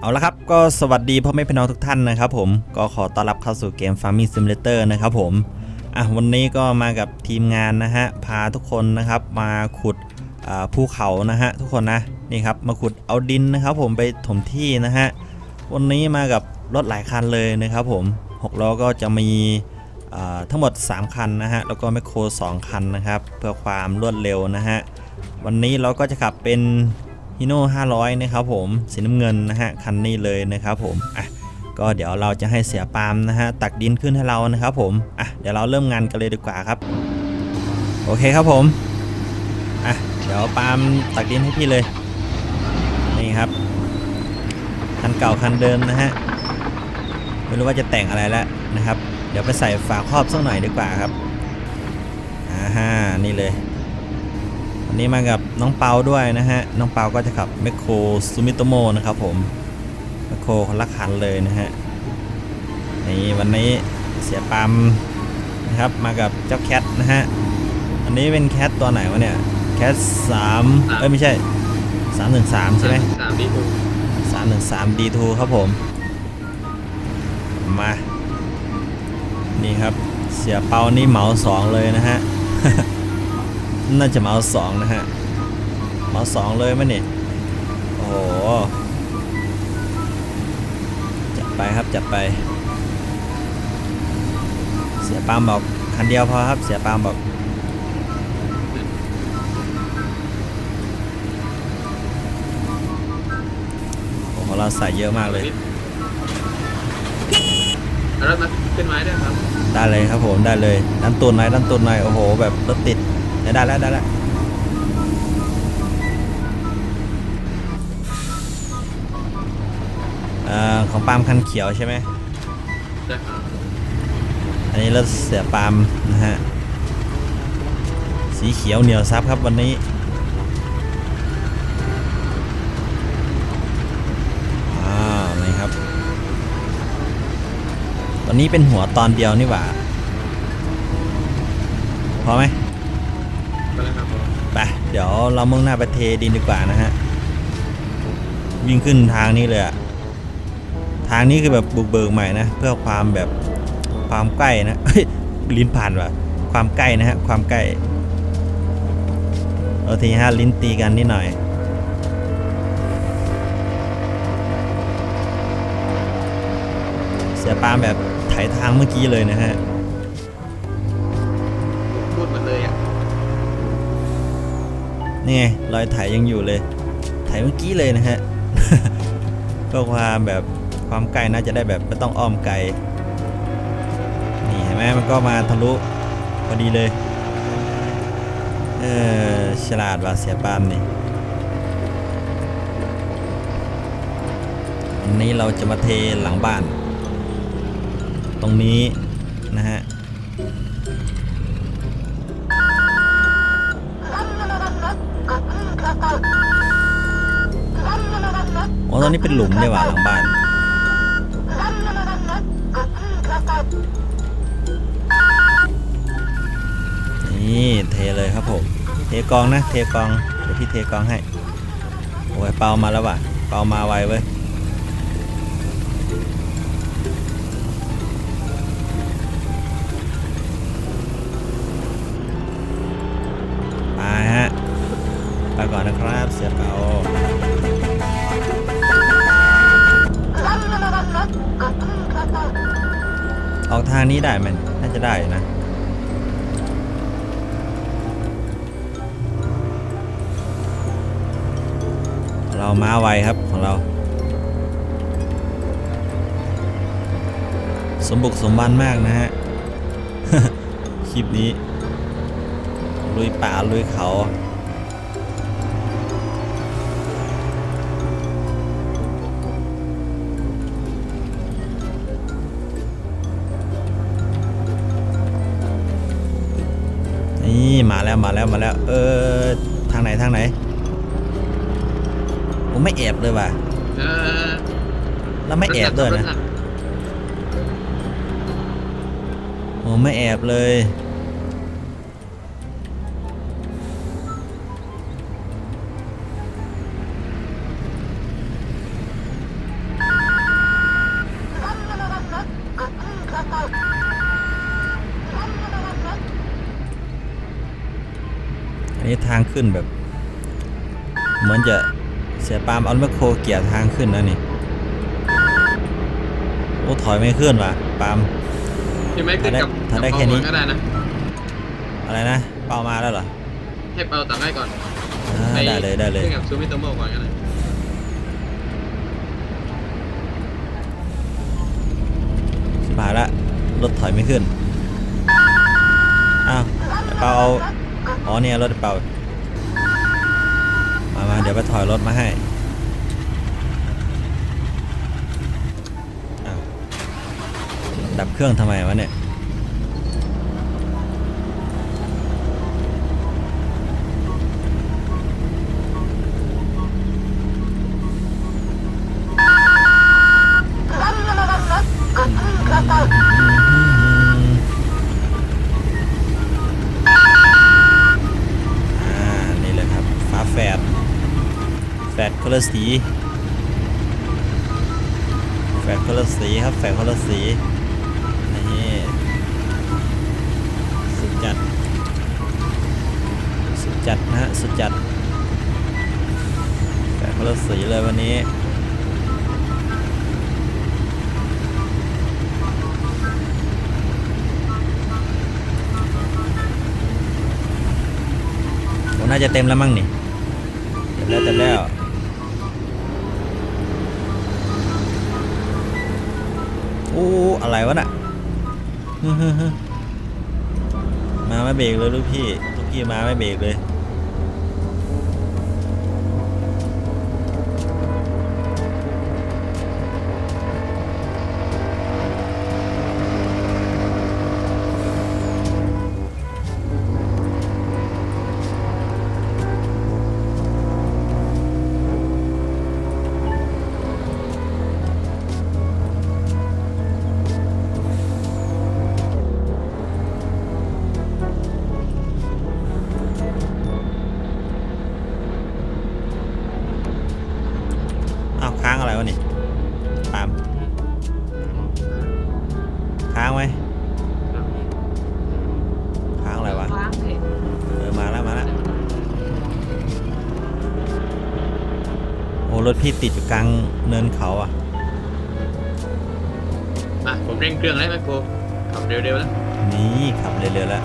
เอาละครับก็สวัสดีพ่อแม่พี่น้องทุกท่านนะครับผมก็ขอต้อนรับเข้าสู่เกม Farming Simulator นะครับผมอะวันนี้ก็มากับทีมงานนะฮะพาทุกคนนะครับมาขุดภูเขานะฮะทุกคนนะนี่ครับมาขุดเอาดินนะครับผมไปถมที่นะฮะวันนี้มากับรถหลายคันเลยนะครับผมหกล้อก็จะมีทั้งหมด 3 คันนะฮะแล้วก็แมคโคร2คันนะครับเพื่อความรวดเร็วนะฮะวันนี้เราก็จะขับเป็น ฮิโน่500 นะครับผมสีน้ำเงินนะฮะคันนี้เลยนะครับผมอะก็เดี๋ยวเราจะให้เสียปาล์มนะฮะตักดินขึ้นให้เรานะครับผมอะเดี๋ยวเราเริ่มงานกันเลยดีกว่าครับ โอเคครับผมอะเดี๋ยวปาล์มตักดินให้พี่เลยนี่ครับคันเก่าคันเดิมนะฮะไม่รู้ว่าจะแต่งอะไรแล้วนะครับ เดี๋ยวไปใส่ฝาครอบสักหน่อยดีกว่าครับอ่าฮะนี่เลย วันนี้มากับน้องเปาด้วยนะฮะ น้องเปาก็จะขับแมคโครซูมิโตโมนะครับผมแมคโครคนละคันเลยนะฮะ นี่วันนี้เสียปามนะครับ มากับเจ้าแคทนะฮะ อันนี้เป็นแคทตัวไหนวะเนี่ย แคทสามเอ้ยไม่ใช่สามหนึ่งสามใช่ไหมสามดีทูสามหนึ่งสามดีทูครับผม มา นี่ครับเสียเปานี่เหมาสองเลยนะฮะ น่าจะเหมาสองนะฮะเหมาสองเลยมั้ยเนี่ยโอ้โหจัดไปครับจัดไป เสียปามบอกคันเดียวพอครับเสียปามบอกโอ้โหเราใส่เยอะมากเลยเอารถมาขึ้นไม้ด้วยครับ ได้เลยครับผมได้เลยด้านตุนหน่อยด้านตุนหน่อยโอ้โห แบบรถติด ได้ได้แล้วได้แล้วเอ่อของปาล์มคันเขียวใช่ไหมได้ครับอันนี้รถเสียปาล์มนะฮะ สีเขียวเหนียวซับครับวันนี้อ้าวนี่ครับวันนี้เป็นหัวตอนเดียวนี่หว่า พอไหม เดี๋ยวเรามุ่งหน้าไปเทดินดีกว่านะฮะวิ่งขึ้นทางนี้เลยอะทางนี้คือแบบบุกเบิกใหม่นะเพื่อความแบบความใกล้นะลิ้นผ่านว่ะความใกล้นะฮะความใกล้เอาทีฮะลิ้นตีกันนิดหน่อยเสียปาล์มแบบไถทางเมื่อกี้เลยนะฮะ นี่ไงรอยไถยังอยู่เลย ไถเมื่อกี้เลยนะฮะเพื่อความแบบความไกลน่าจะได้แบบไม่ต้องอ้อมไกลนี่เห็นไหมมันก็มาทะลุพอดีเลยเออฉลาดว่ะเสียปามนี่วันนี้เราจะมาเทหลังบ้าน ตรงนี้นะฮะ ตอนนี้เป็นหลุมเนี่ยว่ะหลังบ้าน นี่เทเลยครับผม เทกองนะ เทกองเดี๋ยวพี่เทกองให้ โอ้ยเปามาแล้วว่ะ เปามาไวเว้ยไปฮะ ไปก่อนนะครับเสีย ออกทางนี้ได้ไหมน่าจะได้นะเรามาไวครับของเรา สมบุกสมบันมากนะฮะ คลิปนี้ ลุยป่าลุยเขา นี่มาแล้วมาแล้วมาแล้ว เออทางไหนทางไหนผมไม่แอบเลยว่ะแล้วไม่แอบด้วยนะผมไม่แอบเลยางขึ้นแบบ เหมือนจะเสียปาล์มเอาแมคโครเกี่ยทางขึ้นนะนี่โอ้ถอยไม่ขึ้นว่ะปาล์มใช่ไหมขึ้นกับถ้าได้กับแค่นี้เปาก่อก็ได้นะอะไรนะเป้ามาแล้วเหรอให้เปาตัดได้ก่อนอ่าได้เลยได้เลยขึ้นกับซูมิโตโมะก่อนก็ได้มาละรถถอยไม่ขึ้นอ้าวไอ้เปาเอา อ๋อเนี่ยรถเปามามาเดี๋ยวไปถอยรถมาให้ดับเครื่องทำไมวะเนี่ยอ ละสี แฝดคนละสีครับ แฝดคนละสีนี่สุดจัด สุดจัดนะฮะ สุดจัด แฝดคนละสีเลยวันนี้น่าจะเต็มแล้วมั้งนี่ เต็มแล้วเต็มแล้ว โอ้อะไรวะน่ะมฮึ่มฮึ่มมาไม่เบรกเลยลูกพี่ ลูกพี่มาไม่เบรกเลย รถพี่ติดอยู่กลางเนินเขาอะ อะผมเร่งเครื่องแล้วแมคโครขับเร็วๆแล้ว นี่ขับเร็วๆแล้ว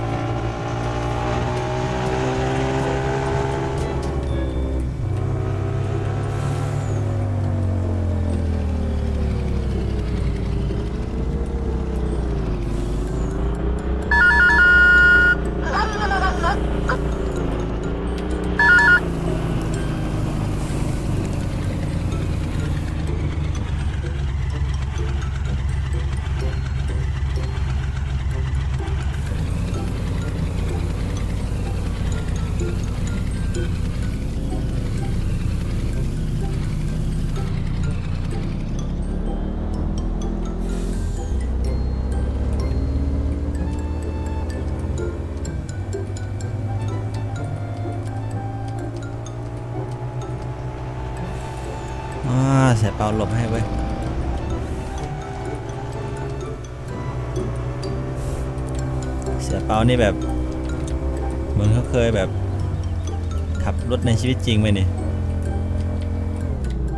เสียเปาหลบให้เว้ยเสียเปานี่แบบเหมือนเขาเคยแบบ ขับรถในชีวิตจริงไหมนี่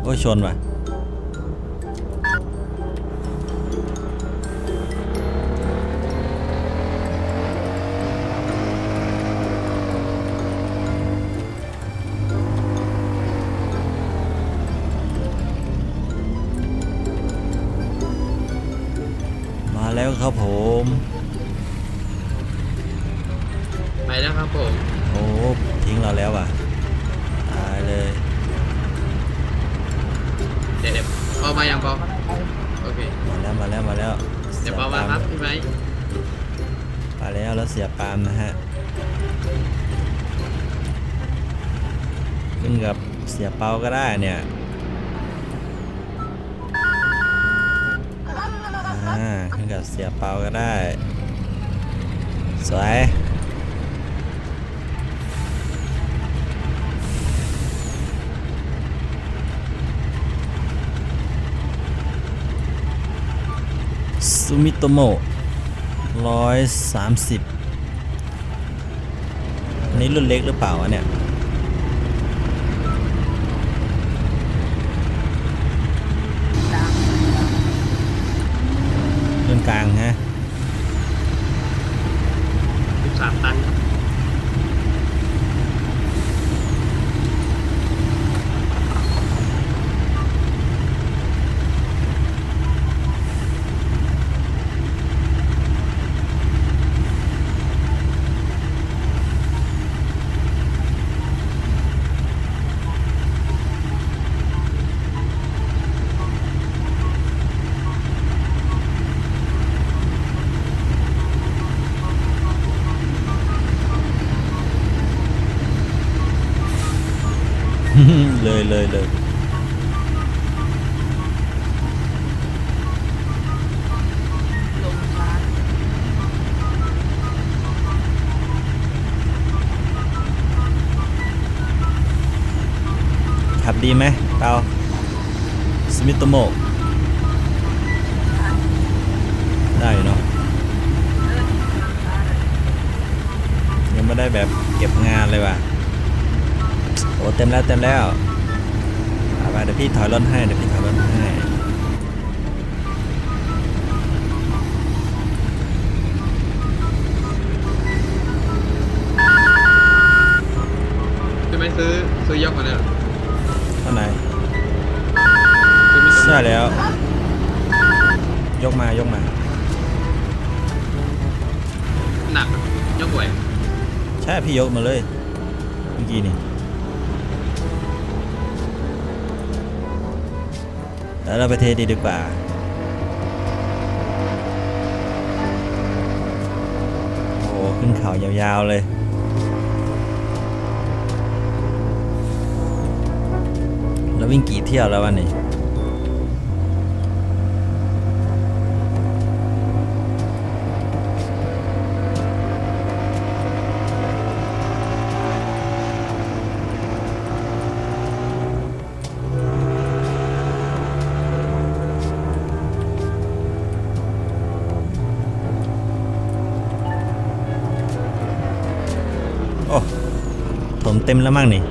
โอ้ชนว่ะ มาแล้วแล้วเสียปามนะฮะขึ้นกับเสียเปาก็ได้เนี่ยอ่าขึ้นกับเสียเปาก็ได้ สวยซูมิโตโมะ ร้อยสามสิบอันนี้รุ่นเล็กหรือเปล่าเนี่ยรุ่นกลางฮะสิสามตัน เลยเลยลงช้าขับดีไหมเปาสมิโตโมได้เนาะยังไม่ได้แบบเก็บงานเลยว่ะโอ้เต็มแล้วเต็มแล้ว เอาไปเดี๋ยวพี่ถอยรถให้เดี๋ยวพี่ถอยรถให้พี่ไม้ซื้อซื้อยกมาแล้วเหรอเท่าไหร่ซื้อไม่ใช่แล้ว ยกมายกมา หนักยกไหวใช่พี่ยกมาเลยเมื่อกี้นี่ แล้วเราไปเทดีดีกว่าโอ้โหขึ้นเขายาวๆเลยแล้ววิ่งกี่เที่ยวแล้ววันนี้ ผมเต็มแล้วมั้งนี่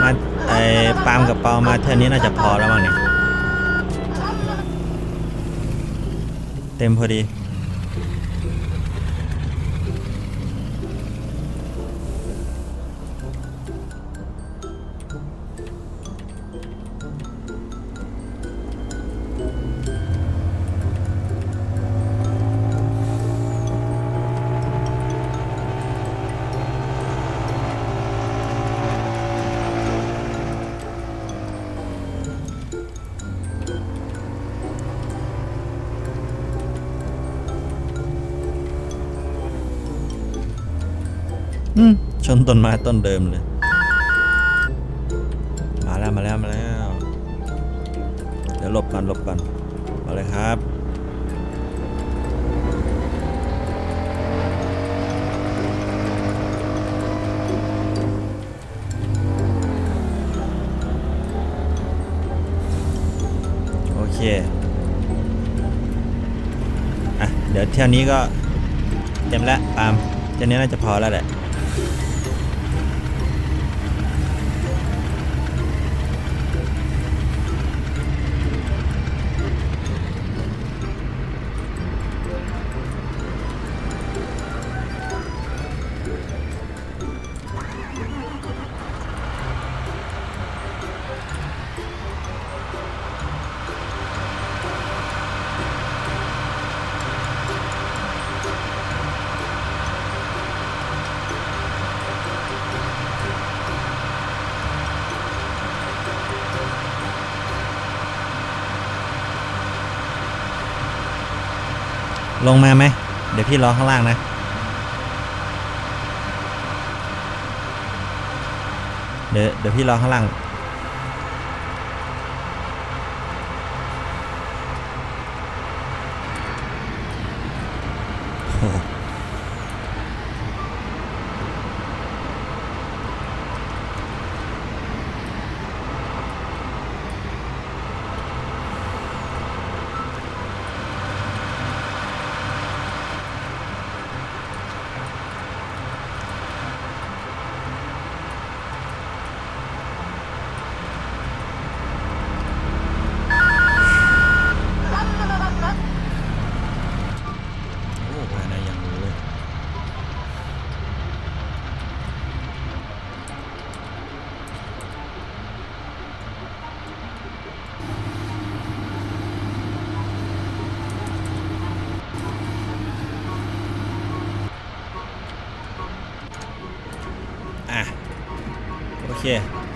มาไอ้ปาล์มกับเปามาเท่านี้น่าจะพอแล้วมั้งนี่ เต็มพอดี ชนต้นไม้ต้นเดิมเลย มาแล้วมาแล้วมาแล้ว เดี๋ยวหลบก่อนหลบก่อนมาเลยครับโอเค อะ เดี๋ยวเที่ยวนี้ก็เต็มแล้วปามเที่ยวนี้น่าจะพอแล้วแหละ ลงมาไหม เดี๋ยวพี่รอข้างล่างนะ เดี๋ยวเดี๋ยวพี่รอข้างล่าง อะ โอเค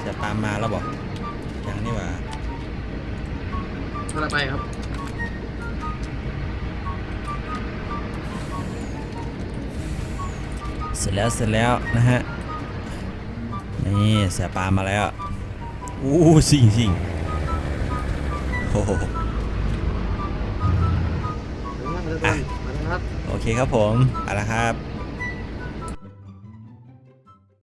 จะตามมาแล้วบอกอย่างนี้หว่ากำลังไปครับเสร็จแล้วเสร็จแล้วนะฮะ นี่เสียปลามาแล้วโออู้สิงสิงโอ้โหมาแล้วครับโอเคครับผมเอาละครับ